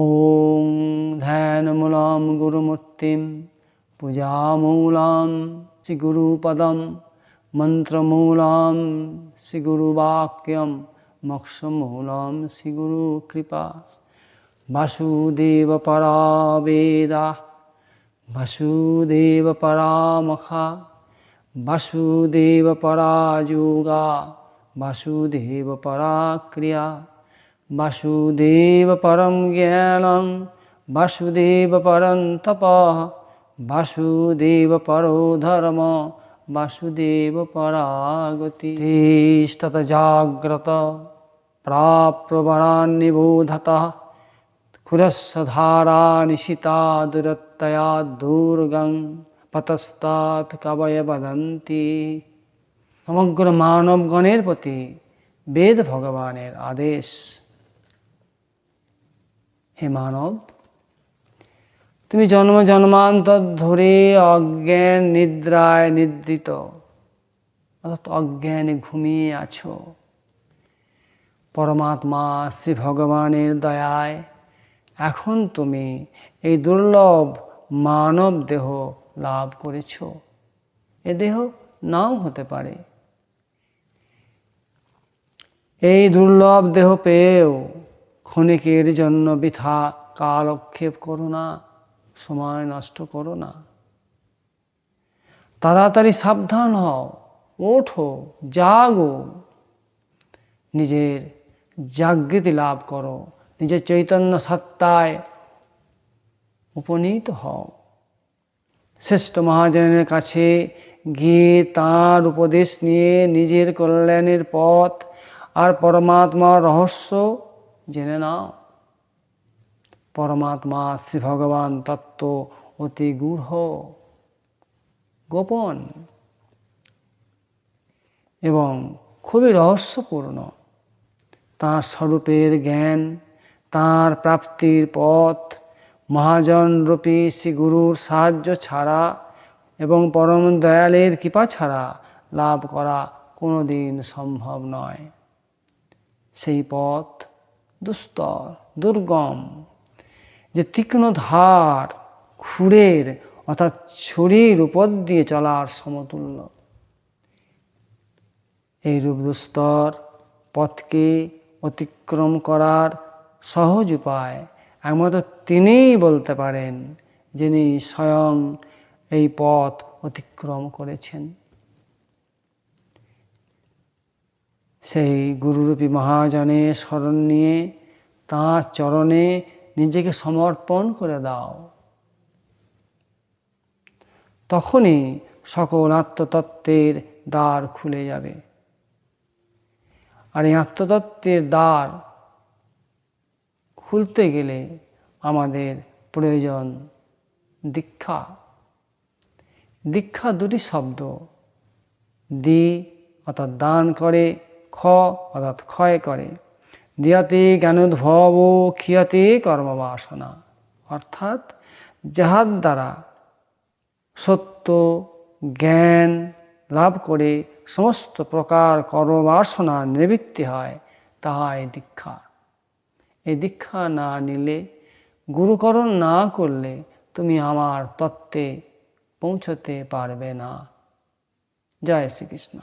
ॐ ध्यानमूलां गुरुमूर्तिं पूजामूलां श्रीगुरुपदं मन्त्रमूलां श्रीगुरुवाक्यं मोक्षमूलं श्रीगुरुकृपा वासुदेवपरा वेदा वासुदेवपरामखा वासुदेवपरा योगा वासुदेवपरा क्रिया वासुदेवपरं ज्ञानं वासुदेवपरं तपः वासुदेवपरो धर्म वासुदेवपरागति तिष्ठत जाग्रत प्राप्यवरान्निबोधतः ক্ষুরস্য ধারা নিশিতা দূরত্তয়া দুর্গং পতস্তাৎ কবয় বদন্তি সমগ্র মানবগণের প্রতি বেদ ভগবানের আদেশ হে মানব তুমি জন্ম জন্মান্তর ধরে অজ্ঞান নিদ্রায় নিদ্রিত, অর্থাৎ অজ্ঞানে ঘুমিয়ে আছো। পরমাত্মা, শ্রী ভগবানের দয়ায়, এখন তুমি এই দুর্লভ মানব দেহ লাভ করেছ। এ দেহ নাও হতে পারে। এই দুর্লভ দেহ পেয়েও ক্ষণিকের জন্য বৃথা কালক্ষেপ করো না, সময় নষ্ট করো না। তাড়াতাড়ি সাবধান হও, ওঠো, জাগো। নিজের জাগৃতি লাভ করো, নিজের চৈতন্য সত্তায় উপনীত হও। শ্রেষ্ঠ মহাজনের কাছে গিয়ে তাঁর উপদেশ নিয়ে নিজের কল্যাণের পথ আর পরমাত্মার রহস্য জেনে নাও, পরমাত্মা শ্রী ভগবান তত্ত্ব অতি গূঢ়, গোপন এবং খুবই রহস্যপূর্ণ। তাঁর স্বরূপের জ্ঞান, তাঁর প্রাপ্তির পথ, মহাজন রূপী শ্রী গুরুর সাহায্য ছাড়া এবং পরম দয়ালের কৃপা ছাড়া লাভ করা কোনো দিন সম্ভব নয়। সেই পথ দুস্তর, দুর্গম, যে তীক্ষ্ণ ধার খুঁড়ের, অর্থাৎ ছুরির উপর দিয়ে চলার সমতুল্য। এই রূপ দুস্তর পথকে অতিক্রম করার সহজ উপায় একমাত্র তিনিই বলতে পারেন, যিনি স্বয়ং এই পথ অতিক্রম করেছেন। সেই গুরুরূপী মহাজনের স্মরণ নিয়ে, তাঁর চরণে নিজেকে সমর্পণ করে দাও। তখনই সকল আত্মতত্ত্বের দ্বার খুলে যাবে। আর এই আত্মতত্ত্বের দ্বার খুলতে গেলে আমাদের প্রয়োজন দীক্ষা। দীক্ষা দুটি শব্দ। দি অর্থাৎ দান করে খ, অর্থাৎ ক্ষয় করে। দিয়াতে জ্ঞানোদ্ভব ক্ষিয়াতে কর্মবাসনা। অর্থাৎ যাহার দ্বারা সত্য, জ্ঞান লাভ করে সমস্ত প্রকার কর্মবাসনা নিবৃত্তি হয় তাহা এই দীক্ষা। এই দীক্ষা না নিলে, গুরুকরণ না করলে তুমি আমার তত্ত্বে পৌঁছতে পারবে না। জয় শ্রীকৃষ্ণ।